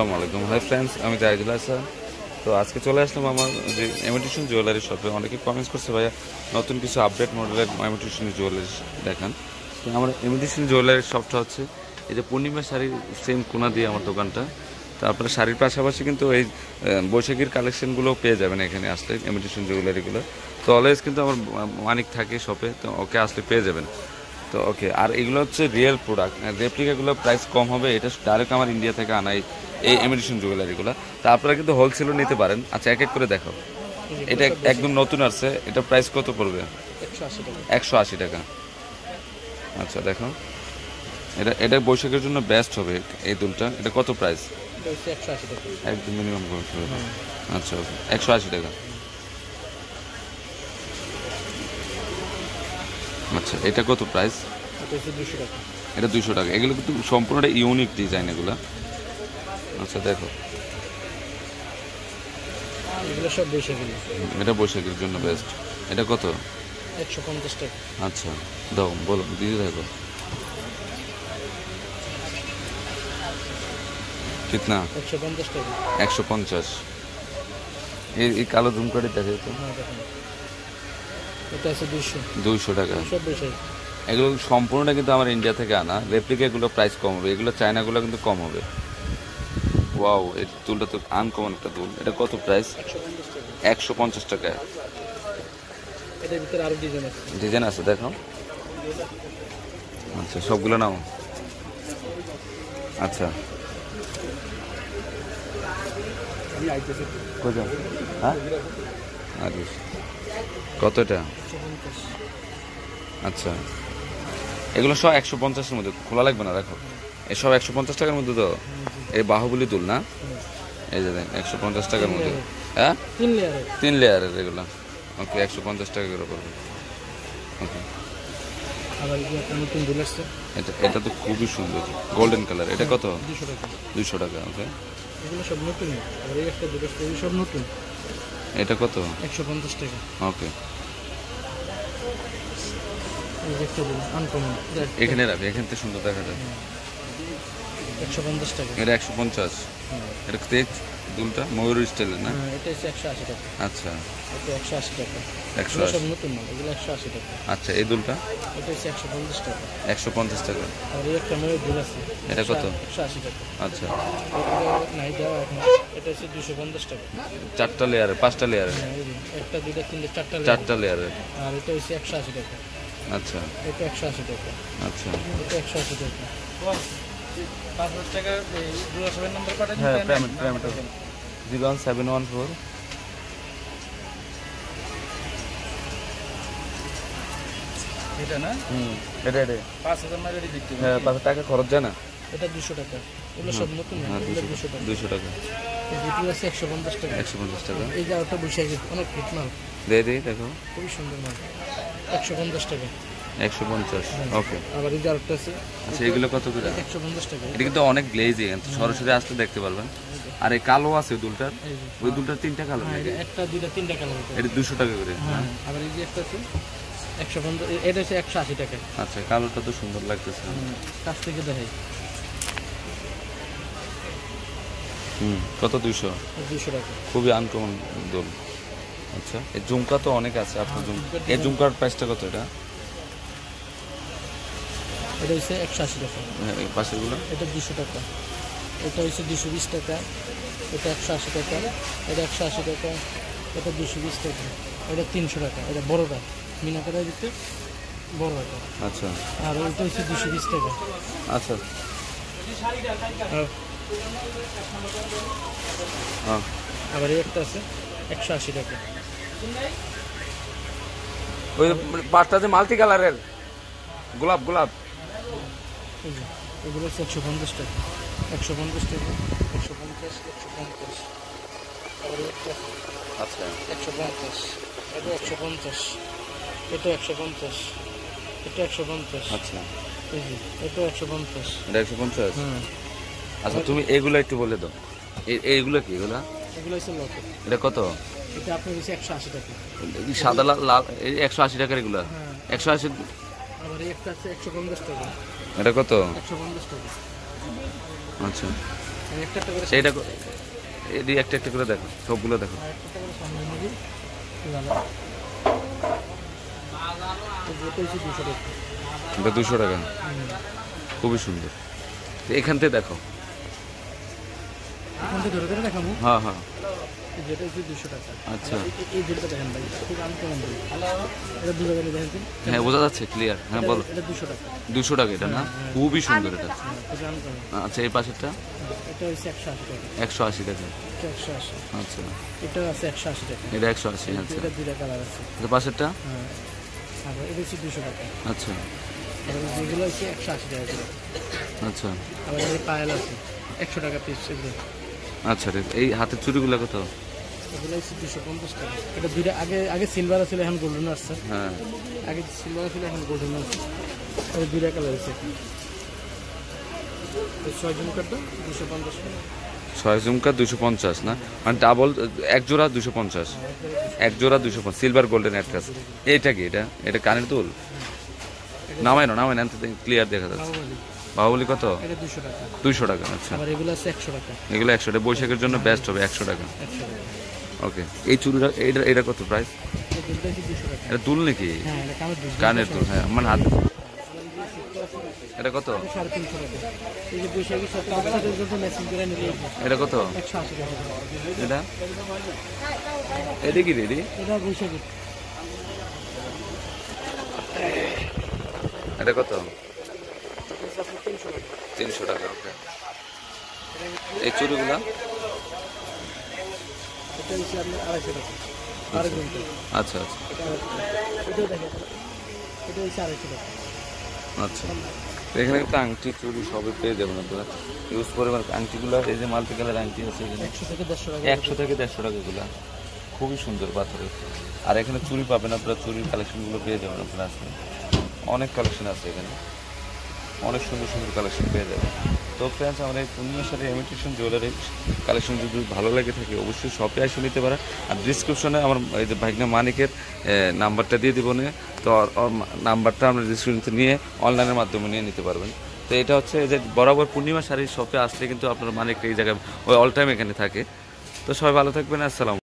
আসসালামু আলাইকুম। Hi friends আমি জাহিদুল হাসান। তো আজকে চলে আসলাম আমার যে এমিটেশন জুয়েলারি শপে অনেকে কমেন্টস করছে, ভাইয়া, নতুন কিছু আপডেট মডেলের এমিটেশন জুয়েলারি দেখান। তো আমার এমিটেশন জুয়েলারি শপটা হচ্ছে এই যে পূর্ণিমা শাড়ির সেম কোনা দিয়ে আমার দোকানটা। তো আপনারা শাড়ির পাশাপাশি কিন্তু এই বৈশাখীর কালেকশনগুলো পেয়ে যাবেন এখানে আসলে ইমিটেশন জুয়েলারিগুলো তো অলওয়েজ কিন্তু আমার মানিক থাকে শপে তো ওকে আসলে পেয়ে যাবেন। তো ওকে আর এগুলো হচ্ছে রিয়েল প্রোডাক্ট রেপ্লিকাগুলো প্রাইস কম হবে, এটা ডাইরেক্ট আমার ইন্ডিয়া থেকে আনাই এই এমিটেশন জুয়েলারিগুলো তা আপনারা কিন্তু হোলসেলও নিতে পারেন। আচ্ছা এক এক করে দেখো এটা এক- একদম নতুন আসছে। এটা প্রাইস কত পড়বে? একশো আশি টাকা। আচ্ছা দেখো। এটা এটা বৈশাখের জন্য বেস্ট হবে এই দুলটা। এটা কত প্রাইস একদম মিনিমাম আচ্ছা ওকে। একশো আশি টাকা। আচ্ছা এটা কত প্রাইস এটা দুশো টাকা। টাকা। এগুলো কিন্তু সম্পূর্ণ ইউনিক ডিজাইন এগুলো। আচ্ছা দেখো। এগুলো সব বেশি এটা বৈশাখের জন্য বেস্ট এটা কত? একশো পঞ্চাশ টাকা। আচ্ছা দাও বলো দিদি দেখো। কিতনা? একশো পঞ্চাশ টাকা। একশো পঞ্চাশ। এই কালো ঝুমকাটি দেখে তো। হ্যাঁ এটা আছে দুশো দুইশো টাকা। সব বেশি এগুলো সম্পূর্ণটা কিন্তু আমার ইন্ডিয়া থেকে আনা। রেপ্লিকা এগুলো প্রাইস কম হবে। এগুলো চায়নাগুলো কিন্তু কম হবে। ওয়াও এই দুলটা তো আনকমন একটা দুল। এটা কত প্রাইস একশো পঞ্চাশ টাকা। ডিজাইন আছে। ডিজাইন আছে দেখো। আচ্ছা সবগুলো নাও। আচ্ছা। হ্যাঁ? আরে কত এটা? আচ্ছা। এগুলো সব একশো পঞ্চাশের মধ্যে খোলা লাগবে না দেখো। এসব একশো পঞ্চাশ টাকার মধ্যে তো? এই বাহুবলি দুল না এই যে একশো পঞ্চাশ টাকার মধ্যে। হ্যাঁ? তিন লেয়ারের। তিন লেয়ারের এগুলো। ওকে একশো পঞ্চাশ টাকা করে পড়বে। ওকে। এটা এটা তো খুবই সুন্দর। গোল্ডেন কালার এটা কত? দুশো টাকা। ওকে। এগুলো সব নতুন। আবার এই একটা দুল আসছে সব নতুন। এটা কত? একশো পঞ্চাশ টাকা। ওকে। এখানে রাখবে এখান থেকে সুন্দর দেখা যায়। একশো পঞ্চাশ টাকা। এটা একশো পঞ্চাশ। এটা তেজ দুলটা ময়ূর স্টাইলের না? এটা হচ্ছে একশো আশি টাকা। আচ্ছা। এটা একশো আশি টাকা। একশো সব নতুন মাল এগুলো একশো আশি টাকা। আচ্ছা এই দুলটা? এটা হচ্ছে একশো পঞ্চাশ টাকা। একশো পঞ্চাশ টাকা। আর এই একটা ময়ূর দুল আছে এটা কত? একশো আশি টাকা। আচ্ছা। নাই দেওয়া এটা হচ্ছে দুশো পঞ্চাশ টাকা। চারটা লেয়ারে পাঁচটা লেয়ারে হ্যাঁ, একটা দুইটা তিনটে চারটা চারটা লেয়ারে আর এটা হচ্ছে একশো আশি টাকা। আচ্ছা। এটা একশো আশি টাকা। আচ্ছা। এটা একশো আশি টাকা। পাঁচ হাজার টাকা নাম্বার পাঠান হ্যাঁ payment payment zero one seven one four. এটা না? হুম এটা এটা। পাঁচ হাজার দিতে হ্যাঁ। পাঁচ টাকা খরচ যায় না? এটা দুশো টাকা। এগুলো সব নতুন হ্যাঁ দুশো টাকা। দুশো টাকা। দুটো আছে একশো পঞ্চাশ টাকা। একশো পঞ্চাশ টাকা। এই যে আরেকটা বৈশাখী অনেক ফিট মাল। দিয়ে দিই দেখো। খুবই সুন্দর মাল। একশো পঞ্চাশ টাকা। একশো পঞ্চাশ। ওকে। আবার এই যে আরেকটা আছে। আচ্ছা এগুলো কত করে? একশো পঞ্চাশ টাকা। এটা কিন্তু অনেক গ্লেজি সরাসরি আসতে দেখতে পারবেন। আর এই কালো আছে দুলটার? ওই দুলটার তিনটা কালো হ্যাঁ, একটা দুইটা তিনটা কালার এটা দুশো টাকা করে হ্যাঁ আবার এই যে একটা আছে একশো পঞ্চাশ এটা হচ্ছে একশো আশি টাকা। আচ্ছা কালোটা তো সুন্দর লাগতেছে। কাছ থেকে দেখাই। হুম কত দুশো টাকা। খুবই আনকমন দোল। আচ্ছা এই ঝুমকা তো অনেক আছে আপনার ঝুম এই ঝুমকার প্রাইসটা কত এটা? এটা হচ্ছে একশো আশি টাকা। হ্যাঁ, পাশেরগুলো? এটা দুশো টাকা। এটা হচ্ছে দুশো বিশ টাকা। এটা একশো আশি টাকা। এটা একশো আশি টাকা। এটা দুশো বিশ টাকা। এটা তিনশো টাকা। এটা বড়টা মিনা দিতে বড় টাকা আচ্ছা। আর ওইটা হচ্ছে দুশো বিশ টাকা। আচ্ছা। আবার একটা আছে একশো আশি টাকা। ওই পাঁচটা যে মাল্টি কালারের গোলাপ গোলাপ। এই যে এগুলো হচ্ছে একশো পঞ্চাশ টাকা। একশো পঞ্চাশ টাকা একশো পঞ্চাশ একশো পঞ্চাশ। আচ্ছা। একশো পঞ্চাশ এটা একশো পঞ্চাশ এটা একশো পঞ্চাশ এটা একশো পঞ্চাশ। আচ্ছা। এই যে এটা একশো পঞ্চাশ। এটা একশো পঞ্চাশ? হুম আচ্ছা তুমি এগুলো একটু বলে দাও। এই- এইগুলো কি এগুলা? এগুলো হচ্ছে লকেট এটা কত? এটা আপনার হচ্ছে একশো আশি টাকা। সাদা লাল লাল এই একশো আশি টাকার এগুলা? হ্যাঁ। একশো আশি আবার একটা আছে একশো পঞ্চাশ টাকা। এটা কত? আচ্ছা। সেইটা এটি একটা একটা করে দেখো সবগুলো দেখো। এটা দুশো টাকা। খুবই সুন্দর। এখান থেকে দেখো হ্যাঁ হ্যাঁ। যেটা হচ্ছে দুশো টাকা। আচ্ছা। এই- এই দেখেন ভাই খুব আনকমন ভাই এটা দুটো করে দেখেন হ্যাঁ বোঝা যাচ্ছে ক্লিয়ার হ্যাঁ বলো। এটা দুশো টাকা। দুশো টাকা এটা না? খুবই সুন্দর এটা। হ্যাঁ, আচ্ছা এই পাশেরটা? এটা হচ্ছে একশো আশি টাকা। একশো আশি টাকা। একশো আশি। আচ্ছা। এটা আছে একশো আশি টাকা। এটা একশো আশি আচ্ছা। এটা দুইটা কালার আছে। এটা পাশেরটা? হ্যাঁ। এটা হচ্ছে দুশো টাকা। আচ্ছা। যেগুলো হচ্ছে একশো আশি টাকা আচ্ছা। আবার পায়েল আছে। একশো টাকা পিস আচ্ছা রে এই হাতের চুড়িগুলো কত এগুলো হচ্ছে দুশো পঞ্চাশ টাকা। এটা দুইটা আগে আগে সিলভার ছিল এখন গোল্ডেন আসছে। হ্যাঁ। আগে সিলভার ছিল এখন গোল্ডেন আসছে। দুইটা কালার আছে ছয় দুশো পঞ্চাশ টাকা। ছয় জুমকা দুশো পঞ্চাশ না? মানে ডাবল এক জোড়া দুশো পঞ্চাশ। এক জোড়া দুশো পঞ্চাশ। সিলভার গোল্ডেন কাজ এইটা কি এটা? এটা কানের দুল? নামাই না নামাই না ক্লিয়ার দেখা যাচ্ছে। বাহুবলী কত? এটা দুশো টাকা। দুইশো টাকা আচ্ছা। এগুলো আছে টাকা। এগুলো একশো টাকা। বৈশাখের জন্য বেস্ট হবে একশো টাকা। একশো টাকা। ওকে এই চুড়িটা এটা এটা কত প্রাইস এটা দুল নাকি? হ্যাঁ কানের দুল হ্যাঁ মানে হাত। এটা কত? এটা কত? এটা? এটা কি রে এটি? এটা বৈশাখী। এটা কত? তিনশো টাকা। ওকে এই ঘণ্টা আচ্ছা। আচ্ছা টাকা। আচ্ছা। এখানে কিন্তু আংটি চুড়ি সবই পেয়ে যাবেন আপনারা। ইউজ করে আংটিগুলো এই যে মাল্টি কালার আংটি আছে এখানে। একশো থেকে দেড়শো টাকাগুলো খুবই সুন্দর পাথরের। আর এখানে চুরি পাবেন আপনারা চুরির কালেকশনগুলো পেয়ে যাবেন আপনারা আসলে অনেক কালেকশন আছে এখানে। অনেক সুন্দর সুন্দর কালেকশন পেয়ে যাবেন তো ফ্রেন্ডস আমার এই পূর্ণিমা সাথে ইমিটেশন জুয়েলারি কালেকশন যদি ভালো লাগে থাকে, অবশ্যই শপে এসে নিতে পারে। আর ডিসক্রিপশনে আমার এই যে ভাইগনা মানিকের নাম্বারটা দিয়ে দিব তো নাম্বারটা আমরা ডিসক্রিপশন নিয়ে অনলাইনের মাধ্যমে নিয়ে নিতে পারবেন। তো এটা হচ্ছে যে বরাবর পূর্ণিমা শাড়ির শপে আসলে কিন্তু আপনার মানিকটা এই জায়গায়, ওই অল টাইম এখানে থাকে। তো সবাই ভালো থাকবেন, আসসালাম